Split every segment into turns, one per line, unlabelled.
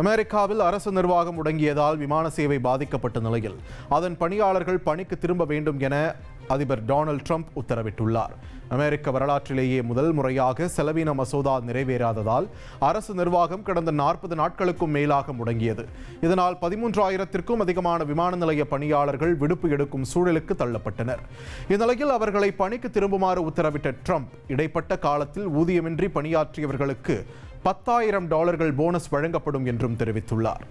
அமெரிக்காவில் அரசு நிர்வாகம் முடங்கியதால் விமான சேவை பாதிக்கப்பட்ட நிலையில். அதன் பணியாளர்கள் பணிக்கு திரும்ப வேண்டும் என அதிபர் டொனால்ட் ட்ரம்ப் உத்தரவிட்டுள்ளார். அமெரிக்க வரலாற்றிலேயே முதல் முறையாக செலவின மசோதா நிறைவேறாததால் அரசு நிர்வாகம் கடந்த நாற்பது நாட்களுக்கும் மேலாக முடங்கியது. இதனால் பதிமூன்றாயிரத்திற்கும் அதிகமான விமான நிலைய பணியாளர்கள் விடுப்பு எடுக்கும் சூழலுக்கு தள்ளப்பட்டனர். இந்நிலையில் அவர்களை பணிக்கு திரும்புமாறு உத்தரவிட்ட ட்ரம்ப் இடைப்பட்ட காலத்தில் ஊதியமின்றி பணியாற்றியவர்களுக்கு பத்தாயிரம் டாலர்கள் போனஸ் வழங்கப்படும் என்றும் தெரிவித்துள்ளார்.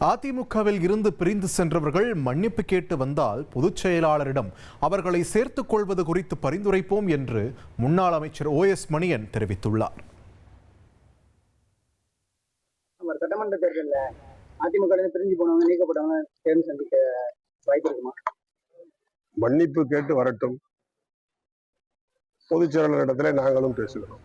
அதிமுகவில் இருந்து பிரிந்து சென்றவர்கள் மன்னிப்பு கேட்டு வந்தால் பொதுச் செயலாளரிடம் அவர்களை சேர்த்துக் கொள்வது குறித்து பரிந்துரைப்போம் என்று முன்னாள் அமைச்சர் ஓ எஸ் மணியன் தெரிவித்துள்ளார்.
சட்டமன்ற தேர்தலில் அதிமுக பிரிஞ்சு போனவங்க நீக்கப்பட்டவங்க தேர்ந்து சந்திக்க வாய்ப்பு இருக்குமா?
மன்னிப்பு கேட்டு வரட்டும். பொதுச் செயலாளரிடத்துல நாங்களும் பேசுகிறோம்.